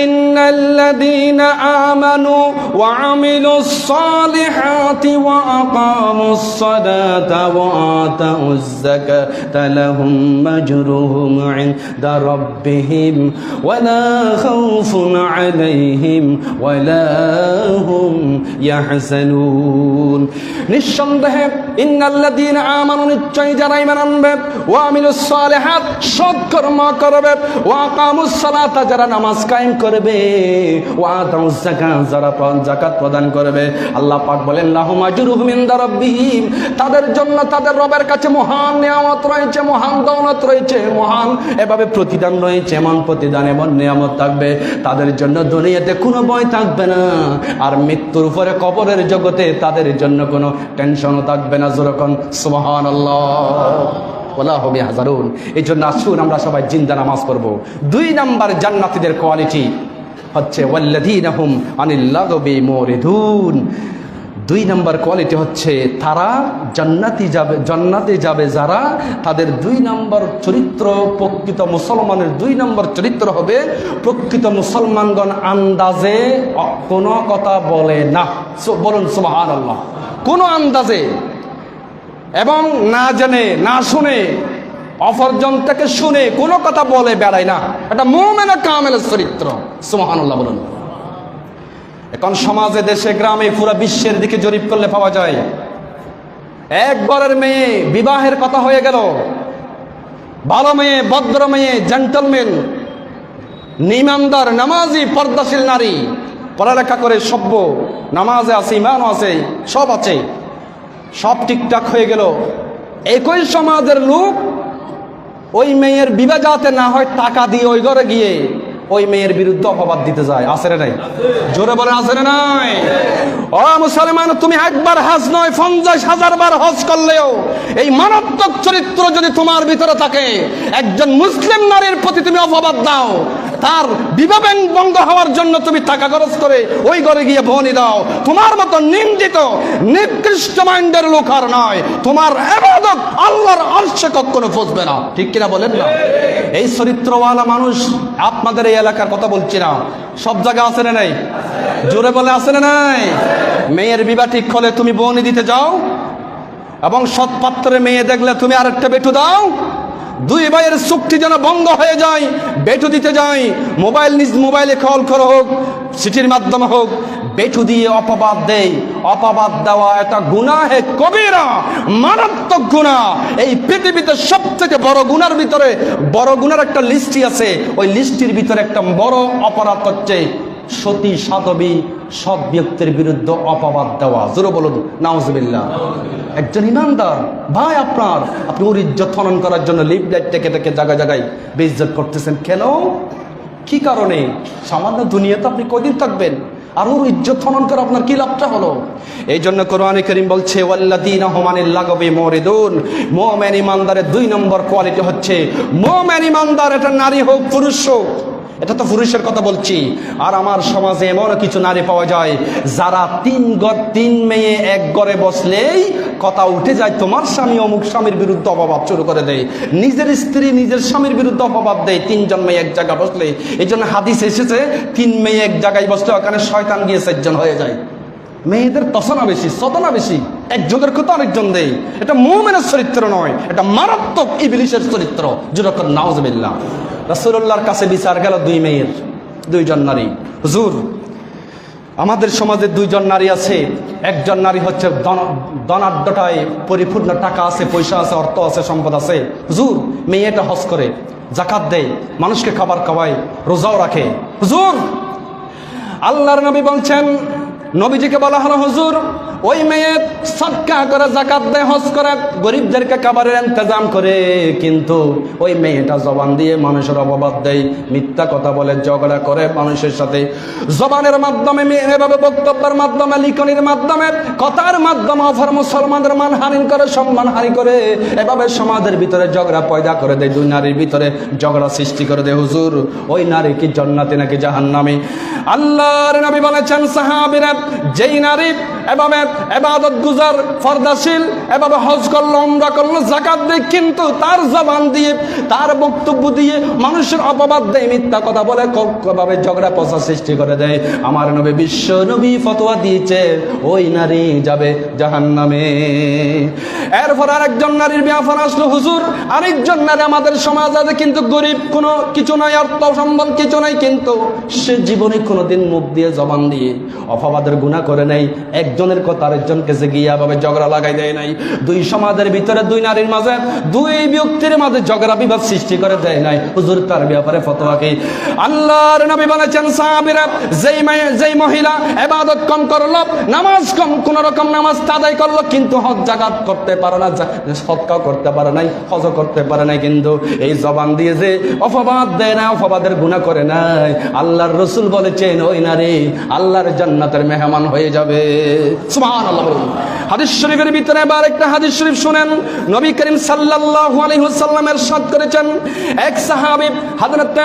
ইন্নাল্লাযীনা আমানু ওয়া আমিলুস সালিহাতি ওয়া আকামুস সালাতা ওয়া আতাউজ যাকাতা লাহুম মাজরুহুম ইনদা রাব্বিহিম ওয়া লা খাউফুন আলাইহিম নিঃসন্দেহে ইন্নাল্লাযীনা আমানু নিশ্চয়ই যারা ঈমান আনবে, ওয়া আমিলুস সালিহাত, সৎ কর্ম করবে ও আকামুস সালাতা, যারা নামাজ কায়েম করবে ও যারা যাকাত প্রদান করবে। আল্লাহ পাক বলেন, লাহুম আজরুহুম তাদের জন্য তাদের রবের কাছে মহান নিয়ামত রয়েছে, মহান দৌলত রয়েছে, মহান এভাবে প্রতিদান রয়েছে, এমন প্রতিদান, এমন নিয়ামত থাকবে। তাদের জন্য দুনিয়াতে কোনো ভয় থাকবে না। আর মৃত্যুর উপরে কবরের জগতে তাদের জন্য কোনো টেনশনও থাকবে না যেরকম সোহান ওলা হবে হাজারুন এই জন্য আসুন আমরা সবাই জিন্দা নামাজ পড়ব। দুই নাম্বার জান্নাতিদের কোয়ালিটি হচ্ছে ওয়াল্লাযীনাহুম আনিল লাগবি মুরিদুন। দুই নাম্বার কোয়ালিটি হচ্ছে তারা জান্নাতি যাবে, জান্নাতে যাবে যারা, তাদের দুই নাম্বার চরিত্র প্রকৃত মুসলমানের দুই নাম্বার চরিত্র হবে প্রকৃত মুসলমানগণ আন্দাজে কোনো কথা বলে না। বলুন সুবহান আল্লাহ কোনো আন্দাজে এবং না জেনে, না শুনে, অপরজন থেকে শুনে কোনো কথা বলে বেড়ায় না। এটা মোমেনা কামেলের চরিত্র। সুবহানাল্লাহ বলুন। এখন সমাজে, দেশে, গ্রামে পুরো বিশ্বের দিকে জরিপ করলে পাওয়া যায়। একবারের মেয়ে বিবাহের কথা হয়ে গেল। ভালো মেয়ে, ভদ্র মেয়ে জেন্টলম্যান নিমানদার, নামাজি, পর্দাশীল নারী। পড়ালেখা করে সভ্য, নামাজে আছে, ইমানও আছে, সব আছে। সব ঠিকঠাক হয়ে গেল। একই সমাজের লোক ওই মেয়ের বিবাহ যাতে না হয়, টাকা দিয়ে ওই ঘরে গিয়ে ওই মেয়ের বিরুদ্ধে অপবাদ দিতে যায় আসেরে নাই? জোরে বলে আসেরে নাই? ও মুসলমান, তুমি একবার হাজ নয়, পঞ্চাশ হাজার বার হজ করলেও এই মারাত্মক চরিত্র যদি তোমার ভিতরে থাকে, একজন মুসলিম নারীর প্রতি তুমি অপবাদ দাও তার বিবাহ ভঙ্গ হওয়ার জন্য তুমি টাকা খরচ করে ওই ঘরে গিয়ে ভনি দাও। তোমার মতো নিন্দিত, নিকৃষ্ট মাইন্ডের লোক আর নয়। তোমার এবাদত আল্লাহর আর্শে কখনো ফসবে না। ঠিক কিনা বলেন না? এই চরিত্রওয়ালা মানুষ, আপনাদের এই এলাকার কথা বলছি না। সব জায়গা আছে না নাই? জোরে বলে আছে না নাই? মেয়ের বিবাহ ঠিক হলে তুমি বনি দিতে যাও এবং সৎপাত্রে মেয়ে দেখলে তুমি আরেকটা বেটু দাও। দুই ভাইয়ের চুক্তি যেন বন্ধ হয়ে যায়, বেটু দিতে যাই মোবাইল নিজ মোবাইলে কল করা হোক, চিঠির মাধ্যমে হোক, বেটু দিয়ে অপবাদ দেই অপবাদ দেওয়া একটা গুণা হে কবিরা, মারাত্মক গুণা। এই পৃথিবীতে সব থেকে বড় গুণার ভিতরে, বড় গুণার একটা লিস্টই আছে। ওই লিস্টির ভিতরে একটা বড় অপরাধ হচ্ছে সতী সাধবী সব ব্যক্তির বিরুদ্ধে অপবাদ দেওয়া। জোরে বলুন নাউজবিল্লা একজন ইমানদার, ভাই আপনার, আপনি ওর ইজ্জত হনন করার জন্য লিপ লাইট থেকে থেকে জায়গায় জায়গায় বেইজ্জত করতেছেন। কেন? কি কারণে? সামান্য দুনিয়াতে আপনি কদিন থাকবেন, আর ওর ইজ্জত হনন করে আপনার কি লাভটা হলো? এই জন্য কোরআনে করিম বলছে ওয়াল্লাদিনা হুমানিল লাগবে মরিদুন। মোমেন ইমানদারের দুই নম্বর কোয়ালিটি হচ্ছে, মোমেন ইমানদার এটা নারী হোক, পুরুষ হোক এটা তো পুরুষের কথা বলছি। আর আমার সমাজে এমন কিছু নারী পাওয়া যায়, যারা তিন ঘর তিন মেয়ে এক ঘরে বসলেই কথা উঠে যায়, তোমার স্বামী অমুক স্বামীর বিরুদ্ধে অপবাদ শুরু করে দেয়। নিজের স্ত্রী নিজের স্বামীর বিরুদ্ধে অপবাদ দেয়, তিনজন মেয়ে এক জায়গায় বসলে। এই জন্য হাদিস এসেছে, তিন মেয়ে এক জায়গায় বসলে ওখানে শয়তান গিয়ে চারজন হয়ে যায়। মেয়েদের তসনা বেশি সতনা বেশি। একজনের কথা আরেকজন দেয় এটা মোমেনের চরিত্র নয়, এটা মারাত্মক ইবলিশের চরিত্র। যেরকম নাউজবিল্লা রাসূলুল্লাহর কাছে বিচার গেল দুই মেয়ের, দুইজন নারী। হুজুর, আমাদের সমাজে দুইজন নারী আছে। একজন নারী হচ্ছে ধনাঢ্যটায় পরিপূর্ণ টাকা আছে, পয়সা আছে, অর্থ আছে, সম্পদ আছে। হুজুর, মেয়েটা হজ করে জাকাত দেয়, মানুষকে খাবার খাওয়ায়, রোজাও রাখে। হুজুর, আল্লাহর নবী বলছেন, নবীজিকে বলা হলো, হুজুর ওই মেয়ে সৎকা করে জাকাত দেয়, হজ করে, গরিবদেরকে খাবারের ইন্তজাম করে, কিন্তু ওই মেয়েটা জবান দিয়ে মানুষের অপবাদ দেয়, মিথ্যা কথা বলে, ঝগড়া করে মানুষের সাথে। জবানের মাধ্যমে এভাবে বক্তব্যের মাধ্যমে, লিখনির মাধ্যমে, কথার মাধ্যমে অফার মুসলমানদের মানহানি করে সম্মান সম্মানহানি করে, এভাবে সমাজের ভিতরে ঝগড়া পয়দা করে দেয়, দুই নারীর ভিতরে ঝগড়া সৃষ্টি করে দেয়, হুজুর। ওই নারী কি জন্নাতি নাকি জাহান্নামে? আল্লাহর নবী বলেছেন, সাহাবীরা, যেই নারী এভাবে এবাদত গুজার ফরদাশীল, এভাবে হজ করল করল জাকাত দেয়, কিন্তু তার জবান দিয়ে, তার বক্তব্য দিয়ে মানুষের অপবাদ দেয়, মিথ্যা কথা বলে ভাবে ঝগড়া পচা সৃষ্টি করে দেয়। আমার নবী বিশ্ব নবী ফতোয়া দিয়েছে, ওই নারী যাবে জাহান নামে এরপর আরেকজন নারীর ব্যাপার আসলো, হুজুর, আরেকজন নারী আমাদের সমাজ আছে, কিন্তু গরিব, কোনো কিছু নাই, অর্থ সম্বল কিছু নাই, কিন্তু সে জীবনে কোনোদিন মুখ দিয়ে জবান দিয়ে অপবাদের গুণা করে নাই, একজনের কথা আরেকজন কাছে গিয়া ভাবে ঝগড়া লাগাই দেয় নাই। দুই সমাজের ভিতরে দুই নারীর মাঝে, দুই ব্যক্তির মাঝে ঝগড়া বিবাদ সৃষ্টি করে দেয় নাই। হুজুর, তার ব্যাপারে ফতোয়া কি? আল্লাহর নবী বলেছেন, সাহাবীরা, যেই মায়ে- যেই মহিলা এবাদত কম করল, নামাজ কম, কোন রকম নামাজ আদায় করল, কিন্তু হজ জাগাত করতে পারে না সৎকাও করতে পারে নাই হজ করতে পারে নাই, কিন্তু এই জবান দিয়ে যে অপবাদ দেয় না, অপবাদের গুণা করে নাই। আল্লাহর রসুল বলেছেন, ওই নারী আল্লাহর জান্নাতের মেহমান হয়ে যাবে। সুবহানাল্লাহ বলুন। হাদিস শরীফের ভিতরে এবার একটা হাদিস শরীফ শুনেন। নবী করিম সাল্লাল্লাহু আলাইহি ওয়াসাল্লামের সাথ করেছেন। এক সাহাবী হযরত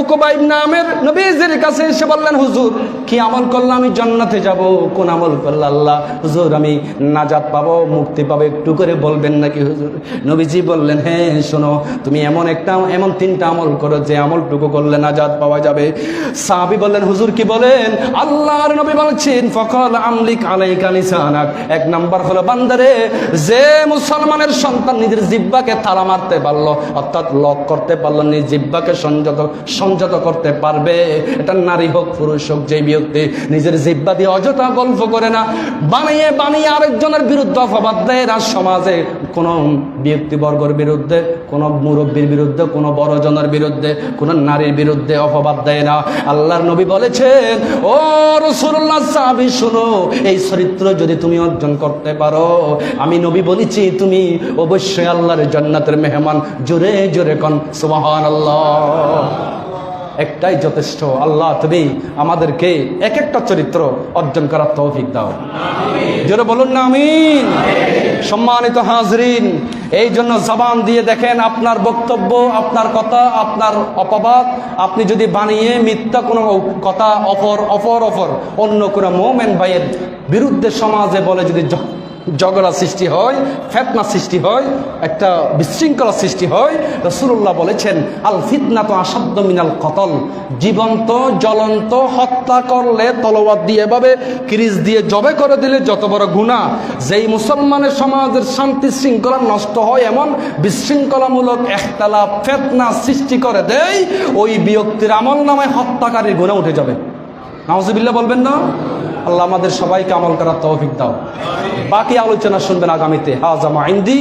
উকবা ইবনে আমের নবীজির কাছে এসে বললেন, হুজুর, কি আমল করলে আমি জান্নাতে যাব? কোন আমল করলে আল্লাহ, হুজুর, আমি নাজাত পাবো, মুক্তি পাবো? একটু করে বলবেন নাকি হুজুর? নবীজি বললেন হ্যাঁ শোনো, তুমি এমন একটা, এমন তিনটা আমল করো, যে আমলটুকু করলে নাজাত পাওয়া যাবে। সাহাবী বললেন, হুজুর, কি বলেন? আল্লাহর নবী বলছেন ফকল আমলিক আলাইকা লিসানাক। এক নাম্বার হলো, বান্দারে, যে মুসলমানের সন্তান নিজের জিব্বাকে তালা মারতে পারল, অর্থাৎ লক করতে পারল, নিজ জিব্বাকে সংযত সংযত করতে পারবে। এটা নারী হোক, পুরুষ হোক যে ব্যক্তি নিজের জিব্বা দিয়ে অযথা গল্প করে না, বানিয়ে বানিয়ে আরেকজনের বিরুদ্ধে অপবাদ দেয় না সমাজে কোনো ব্যক্তিবর্গের বিরুদ্ধে, কোনো মুরব্বীর বিরুদ্ধে, কোনো বড়জনের বিরুদ্ধে, কোনো নারীর বিরুদ্ধে অপবাদ দেয় না। আল্লাহর নবী বলেছেন, ও রসুল্লাহ, সাহাবি, শুনো, এই চরিত্র যদি তুমি অর্জন করতে পারো। আমি নবী বলেছি তুমি অবশ্যই আল্লাহর জান্নাতের মেহমান। জোরে জোরে কন সুবহান একটাই যথেষ্ট। আল্লাহ তুমি আমাদেরকে এক একটা চরিত্র অর্জন করার তৌফিক দাও। জোরে বলুন না আমিন। সম্মানিত হাজরিন এই জন্য জবান দিয়ে দেখেন আপনার বক্তব্য আপনার কথা আপনার অপবাদ। আপনি যদি বানিয়ে মিথ্যা কোনো কথা অপর অপর অপর অন্য কোনো মোমেন ভাইয়ের বিরুদ্ধে সমাজে বলে যদি ঝগড়া সৃষ্টি হয়, ফেতনা সৃষ্টি হয়, একটা বিশৃঙ্খলা সৃষ্টি হয়। রসুল্লাহ বলেছেন, আল ফিতনা তো আসাধ্য মিনাল কতল। জীবন্ত, জ্বলন্ত, হত্যা করলে তলোয়ার দিয়ে এভাবে ক্রিজ দিয়ে জবে করে দিলে যত বড় গুণা যেই মুসলমানের সমাজের শান্তি শৃঙ্খলা নষ্ট হয় এমন বিশৃঙ্খলামূলক একতলা ফেতনা সৃষ্টি করে দেয়, ওই ব্যক্তির আমল নামায় হত্যাকারীর গুণা উঠে যাবে। নাউজুবিল্লাহ বলবেন না? আল্লাহ আমাদের সবাইকে আমল করার তৌফিক দাও। বাকি আলোচনা শুনবেন আগামীতে। হাজামা ইন্দি।